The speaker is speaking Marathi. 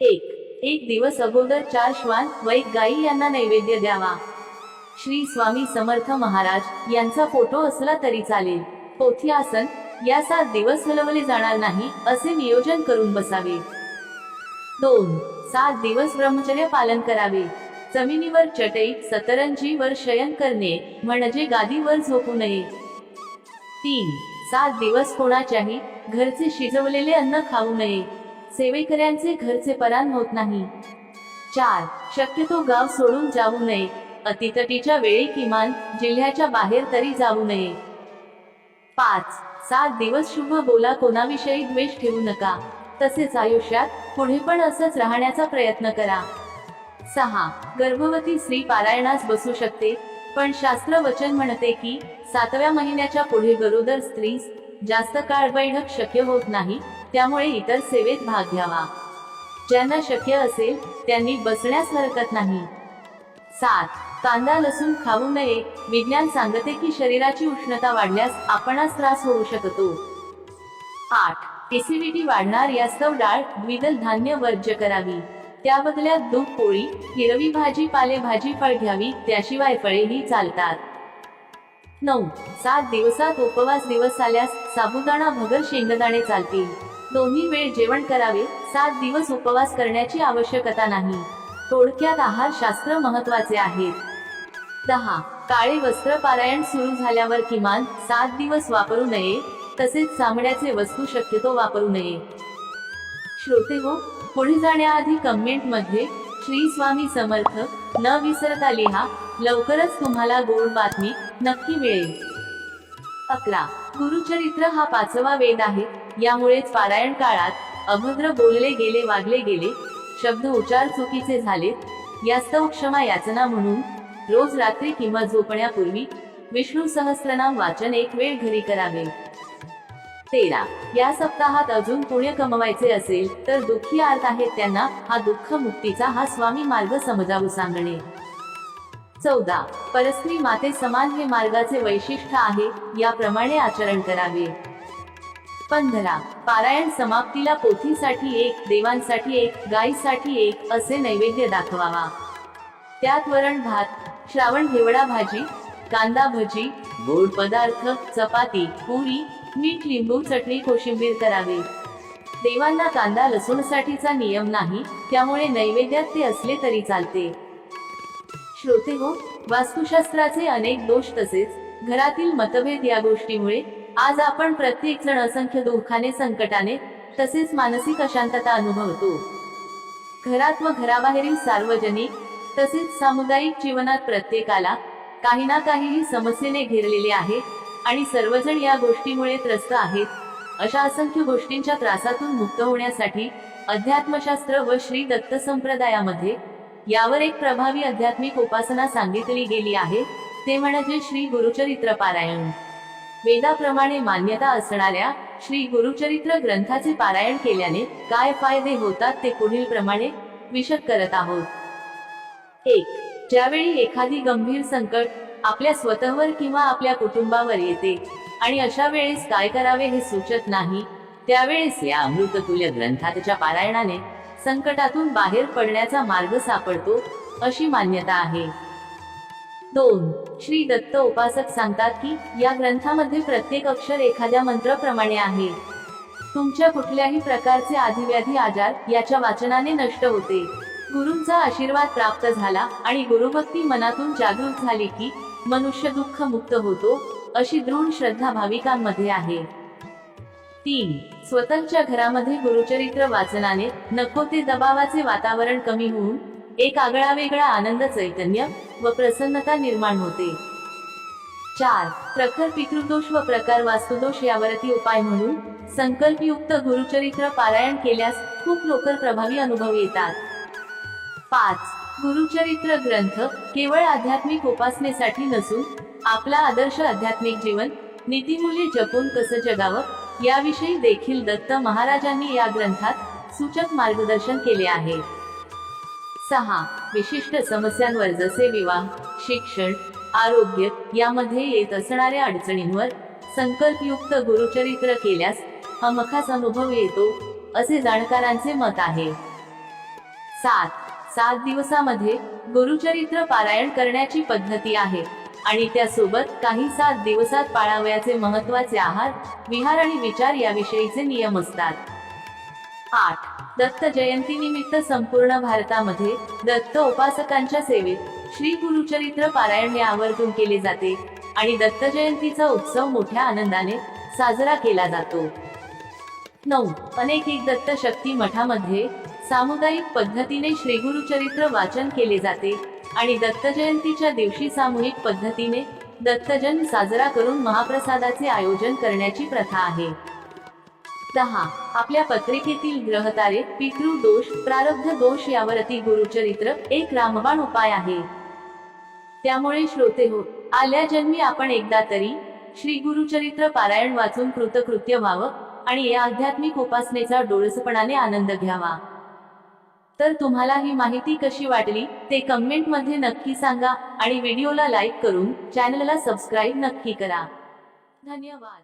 एक. एक दिवस अगोदर चार श्वान व गाई यांना नैवेद्य द्यावा. श्री स्वामी समर्थ महाराज यांचा फोटो असला तरी चालेल. पोथी आसन या सात दिवस हलवले जाणार नाही असे नियोजन करून बसावे. दोन. सात दिवस ब्रह्मचर्य पालन करावे. जमिनीवर चटई सतरंजीवर शयन करणे म्हणजे गादीवर झोपू नये. तीन. सात दिवस कोणाच्याही घरचे शिजवलेले अन्न खाऊ नये. सेवेकऱ्यांचे घरचे परान होत नाही. चार शक्यतो गाव सोडून जाऊ नये. अतितटीच्या वेळी किमान जिल्ह्याच्या बाहेर तरी जाऊ नये. पाच सात दिवस शुभ बोला कोणाविषयी द्वेष ठेवू नका. तसेच आयुष्यात पुढे पण असंच राहण्याचा प्रयत्न करा. सहा गर्भवती स्त्री पारायणास बसू शकते पण शास्त्र वचन म्हणते की सातव्या महिन्याच्या पुढे गरोदर स्त्रीस जास्त काळ बैठक शक्य होत नाही त्यामुळे इतर सेवेत भाग घ्यावा. ज्यांना शक्य असेल त्यांनी बसण्यास हरकत नाही. सात. कांदा लसूण खाऊ नये. विज्ञान सांगते की शरीराची उष्णता वाढल्यास आपणास त्रास होऊ शकतो. आठ. एसिडिटी वाढणार यास्तव डाळ द्विदल धान्य वर्ज्य करावी. त्या बदल्यात दूध पोळी हिरवी भाजी पालेभाजी फळ घ्यावी त्याशिवाय फळेही चालतात. नऊ. सात दिवसात उपवास दिवस आल्यास साबुदाणा भगर शेंगदाणे चालतील. दोन्ही वेळ जेवण करावे. सात दिवस उपवास करण्याची आवश्यकता नाही. थोडक्यात आहार शास्त्र महत्त्वाचे आहेत दहा. काळे वस्त्र पारायण सुरू झाल्यावर किमान सात दिवस वापरू नये. तसेच चामड्याचे वस्तू शक्यतो वापरू नये. श्रोते हो पुढे जाण्याआधी कमेंटमध्ये श्री स्वामी समर्थ न विसरता लिहा. लवकरच तुम्हाला गोड बातमी नक्की मिळेल अकरा. गुरुचरित्र हा पाचवा वेद आहे. यामुळेच पारायण काळात अभद्र बोलले गेले वागले गेले शब्द उच्चार चुकीचे झाले. यास्तव क्षमा याचना म्हणून रोज रात्री किंवा झोपण्यापूर्वी विष्णू सहस्त्रनाम वाचन एक वेळ घरी करावे. तेरा. या सप्ताहात अजून पुण्य कमवायचे असेल तर दुःखी आर्त आहेत त्यांना हा दुःख मुक्तीचा हा स्वामी मार्ग समजावू सांगणे. चौदा. परस्त्री माते समान हे मार्गाचे वैशिष्ट्य आहे याप्रमाणे आचरण करावे. पंधरा. पारायण समाप्तीला पोथीसाठी एक देवांसाठी एक गायीसाठी एक असे नैवेद्य दाखवावा. त्यात वरण भात श्रावण घेवडा भाजी कांदा भजी गोड पदार्थ चपाती पुरी मीठ लिंबू चटणी कोशिंबीर करावे. देवांना कांदा लसूणसाठीचा नियम नाही त्यामुळे नैवेद्यात ते असले तरी चालते. श्रोते हो वास्तुशास्त्राचे अनेक दोष तसेच घरातील मतभेद या गोष्टीमुळे आज आपण प्रत्येक जण असंख्य दुःखाने संकटाने तसेच मानसिक अशांतता अनुभवतो. घरात व घराबाहेरील सार्वजनिक तसेच सामुदायिक जीवनात प्रत्येकाला काही ना काहीही समस्येने घेरलेले आहे आणि सर्वजण या गोष्टीमुळे त्रस्त आहेत अशा असंख्य गोष्टींच्या त्रासातून मुक्त होण्यासाठी अध्यात्मशास्त्र व श्री दत्त संप्रदायामध्ये यावर एक प्रभावी आध्यात्मिक उपासना सांगितली गेली आहे ते म्हणजे श्री गुरुचरित्र पारायण वेदाप्रमाणे मान्यता असणाऱ्या श्री गुरुचरित्र ग्रंथाचे पारायण केल्याने काय फायदे होतात ते पुढील प्रमाणे विशद करत आहोत. एक ज्यावेळी एखादी गंभीर संकट आपल्या स्वतःवर किंवा आपल्या कुटुंबावर येते आणि अशा वेळेस काय करावे हे सुचत नाही त्यावेळेस या अमृततुल्य ग्रंथाच्या पारायणाने संकटातून बाहेर पडण्याचा मार्ग सापडतो अशी मान्यता आहे. दोन श्री दत्त उपासक सांगतात की या ग्रंथामध्ये प्रत्येक अक्षर एखाद्या मंत्राप्रमाणे आहे. तुमच्या कुठल्याही प्रकारचे आधिव्याधी आजार याच्या वाचनाने नष्ट होते. गुरुंचा आशीर्वाद प्राप्त झाला आणि गुरुभक्ती मनातून जागृत झाली की मनुष्य दुःख मुक्त होतो अशी दृढ श्रद्धा भाविकांमध्ये आहे. तीन. स्वतःच्या घरामध्ये गुरुचरित्र वाचनाने नको ते दबावाचे वातावरण कमी होऊन एक आगळा वेगळा आनंद चैतन्य व प्रसन्नता निर्माण होते. चार. प्रखर पितृदोष व प्रकार वास्तुदोष यावरती उपाय म्हणून संकल्पयुक्त गुरुचरित्र पारायण केल्यास खूप लोकर प्रभावी अनुभव येतात. पाच. गुरुचरित्र ग्रंथ केवळ आध्यात्मिक उपासनेसाठी नसून आपला आदर्श आध्यात्मिक जीवन नीतिमूल्ये जपून कसं जगावं याविषयी देखील दत्त महाराजांनी या ग्रंथात सूचक मार्गदर्शन केले आहे. सहा. विशिष्ट समस्यांवर जसे विवाह शिक्षण आरोग्य यामध्ये येत असणाऱ्या अडचणींवर संकल्पयुक्त गुरुचरित्र केल्यास अमखास अनुभव येतो असे जाणकारांचे मत आहे. सात. सात दिवसामध्ये गुरुचरित्र पारायण करण्याची पद्धती आहे. आणि त्यासोबत काही सात दिवसात पाळावयाचे महत्त्वाचे आहार विहार आणि विचार याविषयीचे नियम असतात. आठ. दत्त जयंती निमित्त संपूर्ण भारतामध्ये दत्त उपासकांच्या सेवेत श्री गुरुचरित्र पारायण आवर्जून केले जाते आणि दत्त जयंतीचा उत्सव मोठ्या आनंदाने साजरा केला जातो. नऊ. अनेक एक दत्त शक्ती मठामध्ये सामुदायिक पद्धतीने श्री गुरुचरित्र वाचन केले जाते आणि दत्त जयंतीच्या दिवशी सामूहिक पद्धतीने दत्तजन साजरा करून महाप्रसादाचे आयोजन करण्याची प्रथा आहे. दहा. आपल्या पत्रिकेतील ग्रहतारे पितृ दोष प्रारब्ध दोष यावर अति गुरुचरित्र एक रामबाण उपाय आहे. त्यामुळे श्रोते हो आल्या जन्मी आपण एकदा तरी श्री गुरुचरित्र पारायण वाचून कृतकृत्य व्हावं आणि या आध्यात्मिक उपासनेचा डोळसपणाने आनंद घ्यावा. तर तुम्हाला ही माहिती कशी वाटली ते कमेंटमध्ये नक्की सांगा आणि व्हिडिओला लाईक करून चॅनलला सबस्क्राईब नक्की करा. धन्यवाद.